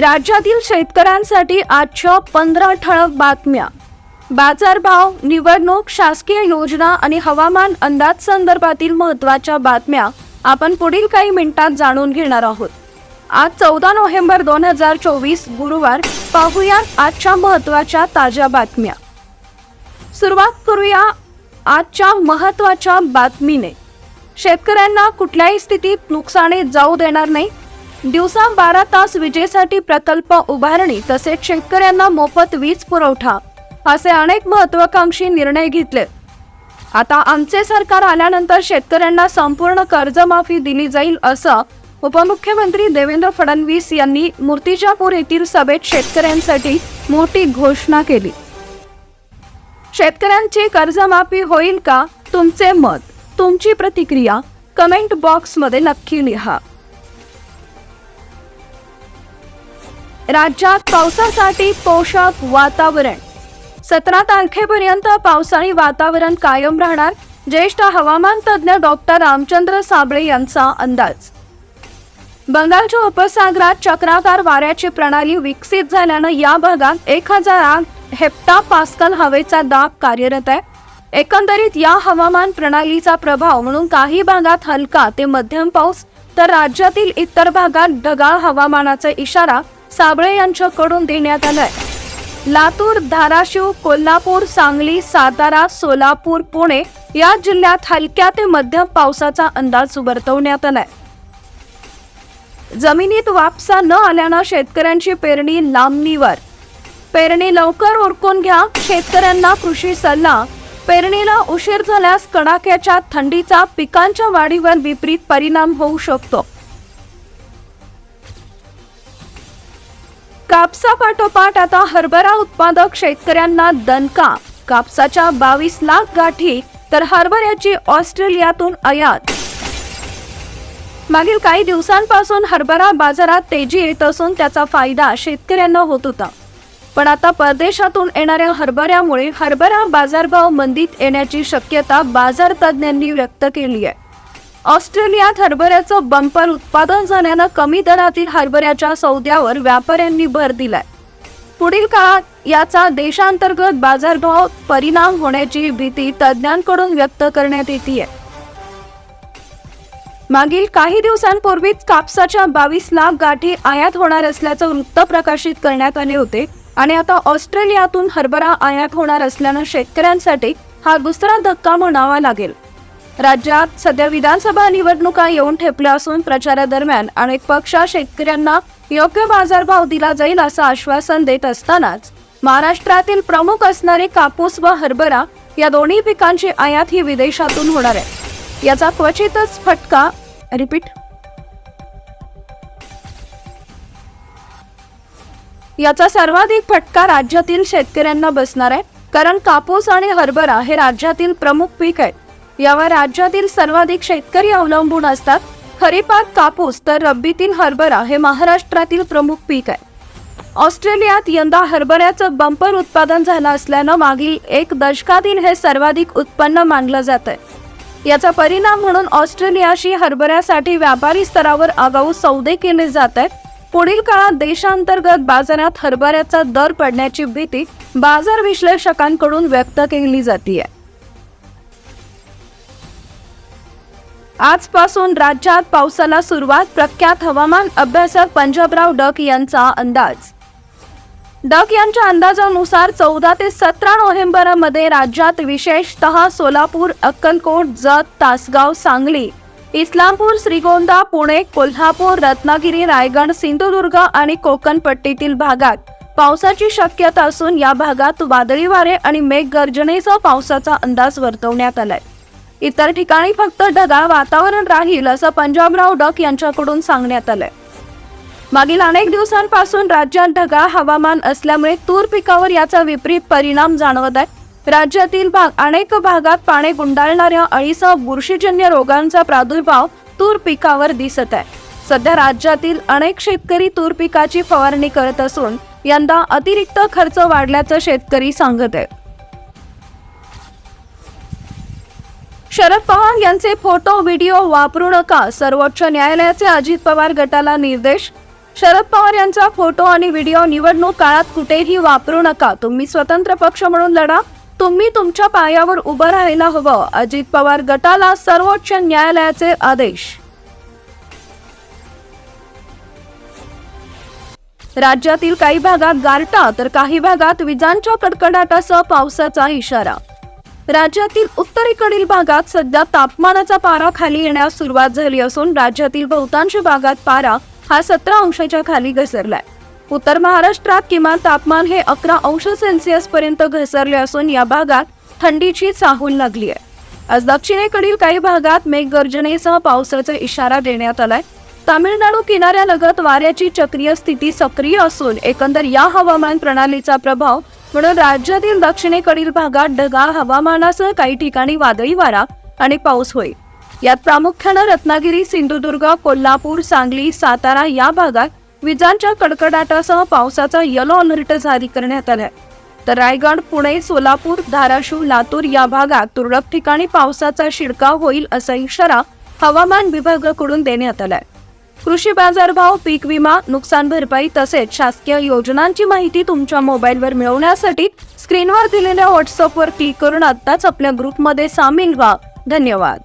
राज्यातील शेतकऱ्यांसाठी आजच्या पंधरा ठळक बातम्या. बाजारभाव निवडणूक शासकीय योजना आणि हवामान अंदाज संदर्भातील महत्त्वाच्या बातम्या आपण पुढील काही मिनिटात जाणून घेणार आहोत. आज चौदा नोव्हेंबर दोन हजार चोवीस गुरुवार पाहूया आजच्या महत्त्वाच्या ताज्या बातम्या. सुरुवात करूया आजच्या महत्त्वाच्या बातमीने. शेतकऱ्यांना कुठल्याही स्थितीत नुकसानी जाऊ देणार नाही दिवसा बारा तास विजेसाठी प्रकल्प उभारणी तसेच शेतकऱ्यांना मोफत वीज पुरवठा असे अनेक महत्वाकांक्षी निर्णय घेतले. आता आमचे सरकार आल्यानंतर शेतकऱ्यांना संपूर्ण कर्जमाफी दिली जाईल असं उपमुख्यमंत्री देवेंद्र फडणवीस यांनी मूर्तिजापूर येथील सभेत शेतकऱ्यांसाठी मोठी घोषणा केली. शेतकऱ्यांची कर्जमाफी होईल का? तुमचे मत तुमची प्रतिक्रिया कमेंट बॉक्समध्ये नक्की लिहा. राज्यात पावसासाठी पोषक वातावरण. सतरा तारखेपर्यंत पावसाळी वातावरण कायम राहणार ज्येष्ठ हवामान तज्ज्ञ डॉक्टर रामचंद्र साबळे यांचा अंदाज. बंगालच्या उपसागरात चक्राकार वाऱ्याची प्रणाली विकसित झाल्यानं या भागात एक हजार आठ हेप्टा पास्कल हवेचा दाब कार्यरत आहे. एकंदरीत या हवामान प्रणालीचा प्रभाव म्हणून काही भागात हलका ते मध्यम पाऊस तर राज्यातील इतर भागात ढगाळ हवामानाचा इशारा साबळे यांच्याकडून देण्यात आलंय. लातूर धाराशिव कोल्हापूर सांगली सातारा सोलापूर पुणे या जिल्ह्यात हलक्या ते मध्यम पावसाचा अंदाज वर्तवण्यात आलाय. जमिनीत वापसा न आल्यानं शेतकऱ्यांची पेरणी लांबणीवर. पेरणी लवकर उरकून घ्या शेतकऱ्यांना कृषी सल्ला. पेरणीला उशीर झाल्यास कडाक्याच्या थंडीचा पिकांच्या वाढीवर विपरीत परिणाम होऊ शकतो. कापसापाठोपाठ आता हरभरा उत्पादक शेतकऱ्यांना दणका. कापसाच्या बावीस लाख गाठी तर हरभऱ्याची ऑस्ट्रेलियातून आयात. मागील काही दिवसांपासून हरभरा बाजारात तेजी येत असून त्याचा फायदा शेतकऱ्यांना होत होता. पण आता परदेशातून येणाऱ्या हरभऱ्यामुळे हरभरा बाजारभाव मंदीत येण्याची शक्यता बाजार तज्ज्ञांनी व्यक्त केली आहे. ऑस्ट्रेलियात हरभऱ्याचं बंपर उत्पादन झाल्यानं कमी दरातील हरभऱ्याच्या सौद्यावर व्यापाऱ्यांनी भर दिलाय. पुढील काळात याचा देशांतर्गत बाजारभाव परिणाम होण्याची भीती तज्ज्ञांकडून व्यक्त करण्यात येते मागील काही दिवसांपूर्वीच कापसाच्या बावीस लाख गाठी आयात होणार असल्याचं वृत्त प्रकाशित करण्यात आले होते आणि आता ऑस्ट्रेलियातून हरभरा आयात होणार असल्यानं शेतकऱ्यांसाठी हा दुसरा धक्का म्हणावा लागेल. राज्यात सध्या विधानसभा निवडणुका येऊन ठेपल्या असून प्रचारादरम्यान अनेक पक्ष शेतकऱ्यांना योग्य बाजारभाव दिला जाईल असं आश्वासन देत असतानाच महाराष्ट्रातील प्रमुख असणारे कापूस व हरभरा या दोन्ही पिकांची आयात ही विदेशातून होणार आहे. याचा क्वचितच फटका रिपीट. याचा सर्वाधिक फटका राज्यातील शेतकऱ्यांना बसणार आहे कारण कापूस आणि हरभरा हे राज्यातील प्रमुख पीक आहेत. यावर राज्यातील सर्वाधिक शेतकरी अवलंबून असतात. खरीपात कापूस तर रब्बीतील हरभरा हे महाराष्ट्रातील प्रमुख पीक आहे. ऑस्ट्रेलियात यंदा हरभऱ्याचं बंपर उत्पादन झालं असल्यानं मागील एक दशकातील हे सर्वाधिक उत्पन्न मानलं जात आहे याचा परिणाम म्हणून ऑस्ट्रेलियाशी हरभऱ्यासाठी व्यापारी स्तरावर आगाऊ सौदे केले जात आहेत पुढील काळात देशांतर्गत बाजारात हरभऱ्याचा दर पडण्याची भीती बाजार विश्लेषकांकडून व्यक्त केली जाते आजपासून राज्यात पावसाला सुरुवात प्रख्यात हवामान अभ्यासक पंजाबराव डक यांचा अंदाज. डक यांच्या अंदाजानुसार चौदा ते सतरा नोव्हेंबरमध्ये राज्यात विशेषतः सोलापूर अक्कलकोट जत तासगाव सांगली इस्लामपूर श्रीगोंदा पुणे कोल्हापूर रत्नागिरी रायगड सिंधुदुर्ग आणि कोकणपट्टीतील भागात पावसाची शक्यता असून या भागात वादळी वारे आणि मेघगर्जनेसह पावसाचा अंदाज वर्तवण्यात आलाय. इतर ठिकाणी फक्त ढगाळ वातावरण राहील असं पंजाबराव डक यांच्याकडून सांगण्यात आलंय. मागील अनेक दिवसांपासून राज्यात ढगाळ हवामान असल्यामुळे तूर पिकावर याचा विपरीत परिणाम जाणवत आहे. राज्यातील भाग अनेक भागात पाने गुंडाळणाऱ्या अळीसह बुरशीजन्य रोगांचा प्रादुर्भाव तूर पिकावर दिसत आहे. सध्या राज्यातील अनेक शेतकरी तूर पिकाची फवारणी करत असून यंदा अतिरिक्त खर्च वाढल्याचं शेतकरी सांगत आहेत. शरद पवार यांचे फोटो व्हिडिओ वापरू नका. सर्वोच्च न्यायालयाचे अजित पवार गटाला निर्देश. शरद पवार यांचा फोटो आणि व्हिडिओ निवडणूक काळात कुठेही वापरू नका. तुम्ही स्वतंत्र पक्ष म्हणून लढा. तुम्ही तुमच्या पायावर उभं राहायला हवं. अजित पवार गटाला सर्वोच्च न्यायालयाचे आदेश. राज्यातील काही भागात गारटा तर काही भागात विजांच्या कडकडाटासह पावसाचा इशारा. राज्यातील उत्तरेकडील भागात सध्या तापमानाचा पारा खाली येण्यास सुरुवात झाली असून राज्यातील बहुतांश भागात पारा हा सतरा अंशाच्या खाली घसरलाय. उत्तर महाराष्ट्रात किमान तापमान हे अकरा अंश सेल्सिअस पर्यंत घसरले असून या भागात थंडीची चाहूल लागली आहे. आज दक्षिणेकडील काही भागात मेघगर्जनेसह पावसाचा इशारा देण्यात आलाय. तामिळनाडू किनाऱ्यालगत वाऱ्याची चक्रीय स्थिती सक्रिय असून एकंदर या हवामान प्रणालीचा प्रभाव म्हणून राज्यातील दक्षिणेकडील भागात ढगाळ हवामानासह काही ठिकाणी वादळी वारा आणि पाऊस होईल. यात प्रामुख्यानं रत्नागिरी सिंधुदुर्ग कोल्हापूर सांगली सातारा या भागात विजांच्या कडकडाटासह पावसाचा येलो अलर्ट जारी करण्यात आलाय. तर रायगड पुणे सोलापूर धाराशिव लातूर या भागात तुरळक ठिकाणी पावसाचा शिडकाव होईल असा इशारा हवामान विभागाकडून देण्यात आलाय. कृषी बाजारभाव पीक विमा नुकसान भरपाई तसेच शासकीय योजनांची माहिती तुमच्या मोबाईलवर मिळवण्यासाठी स्क्रीनवर दिलेल्या व्हॉट्सअपवर क्लिक करून आत्ताच आपल्या ग्रुपमध्ये सामील व्हा. धन्यवाद.